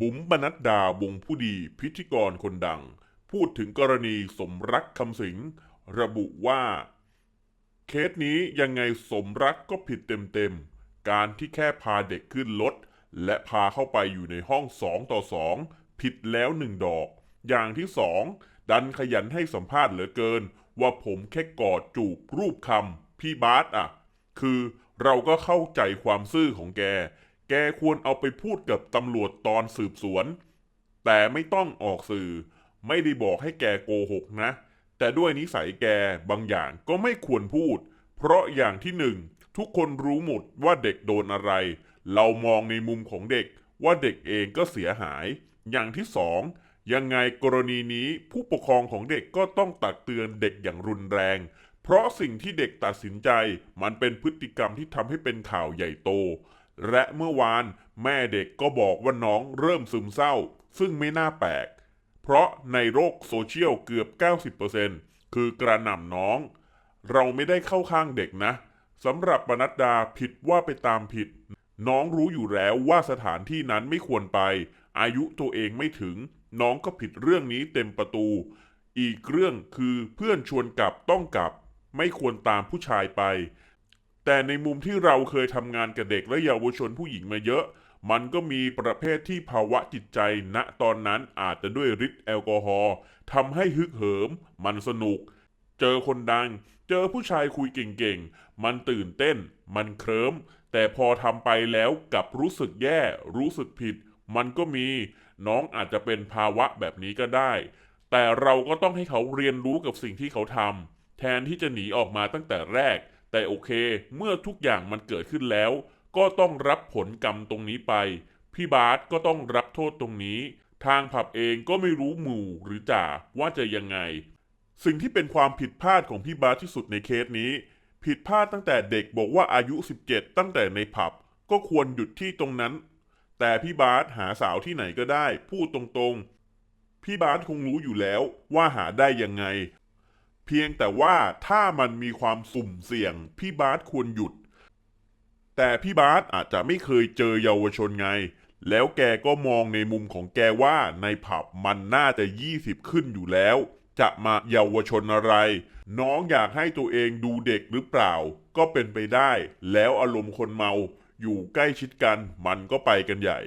บุ๋มบนัดดาวงผู้ดีพิธีกรคนดัง พูดถึงกรณีสมรักคำสิงระบุว่า เคสนี้ยังไงสมรักก็ผิดเต็มๆ การที่แค่พาเด็กขึ้นรถและพาเข้าไปอยู่ในห้องสองต่อสองผิดแล้วหนึ่งดอก อย่างที่สองดันขยันให้สัมภาษณ์เหลือเกิน ว่าผมแค่กอดจูบรูปคำพี่บาสอะ คือเราก็เข้าใจความซื่อของแก แกควรเอาไปพูดกับตำรวจตอนสืบสวน แต่ไม่ต้องออกสื่อ ไม่ได้บอกให้แกโกหกนะ แต่ด้วยนิสัยแกบางอย่างก็ไม่ควรพูด เพราะอย่างที่หนึ่งทุกคนรู้หมดว่าเด็กโดนอะไร เรามองในมุมของเด็กว่าเด็กเองก็เสียหาย อย่างที่สองยังไงกรณีนี้ผู้ปกครองของเด็กก็ต้องตักเตือนเด็กอย่างรุนแรง เพราะสิ่งที่เด็กตัดสินใจมันเป็นพฤติกรรมที่ทำให้เป็นข่าวใหญ่โต และเมื่อวานแม่เด็กก็บอกว่าน้องเริ่มซึมเศร้า ซึ่งไม่น่าแปลก เพราะในโลกโซเชียลเกือบ 90%คือกระหน่ำน้อง เราไม่ได้เข้าข้างเด็กนะสำหรับบรรนัดดาผิดว่าไปตามผิด น้องรู้อยู่แล้วว่าสถานที่นั้นไม่ควรไป อายุตัวเองไม่ถึง น้องก็ผิดเรื่องนี้เต็มประตู อีกเรื่องคือเพื่อนชวนกลับต้องกลับ ไม่ควรตามผู้ชายไป แต่ในมุมที่เราเคยทำงานกับเด็กและเยาวชนผู้หญิงมาเยอะ มันก็มีประเภทที่ภาวะจิตใจณตอนนั้นอาจจะด้วยฤทธิ์แอลกอฮอล์ทำให้ฮึกเหิม มันสนุก เจอคนดัง เจอผู้ชายคุยเก่งๆ มันตื่นเต้น มันเคลิ้ม แต่พอทำไปแล้วกลับรู้สึกแย่ รู้สึกผิด มันก็มี น้องอาจจะเป็นภาวะแบบนี้ก็ได้ แต่เราก็ต้องให้เขาเรียนรู้กับสิ่งที่เขาทำแทนที่จะหนีออกมาตั้งแต่แรก แต่โอเค เมื่อทุกอย่างมันเกิดขึ้นแล้ว ก็ต้องรับผลกรรมตรงนี้ไป พี่บาสก็ต้องรับโทษตรงนี้ ทางผับเองก็ไม่รู้หมู่หรือจ่าว่าจะยังไง สิ่งที่เป็นความผิดพลาดของพี่บาสที่สุดในเคสนี้ ผิดพลาดตั้งแต่เด็กบอกว่าอายุ 17 ตั้งแต่ในผับ ก็ควรหยุดที่ตรงนั้น แต่พี่บาสหาสาวที่ไหนก็ได้ พูดตรงๆ พี่บาสคงรู้อยู่แล้วว่าหาได้ยังไง เพียงแต่ว่าถ้ามันมีความสุ่มเสี่ยง พี่บาสควรหยุด แต่พี่บาสอาจจะไม่เคยเจอเยาวชนไง แล้วแกก็มองในมุมของแกว่าในผับมันน่าจะ 20 ขึ้นอยู่แล้ว จะมาเยาวชนอะไร น้องอยากให้ตัวเองดูเด็กหรือเปล่า ก็เป็นไปได้ แล้วอารมณ์คนเมา อยู่ใกล้ชิดกัน มันก็ไปกันใหญ่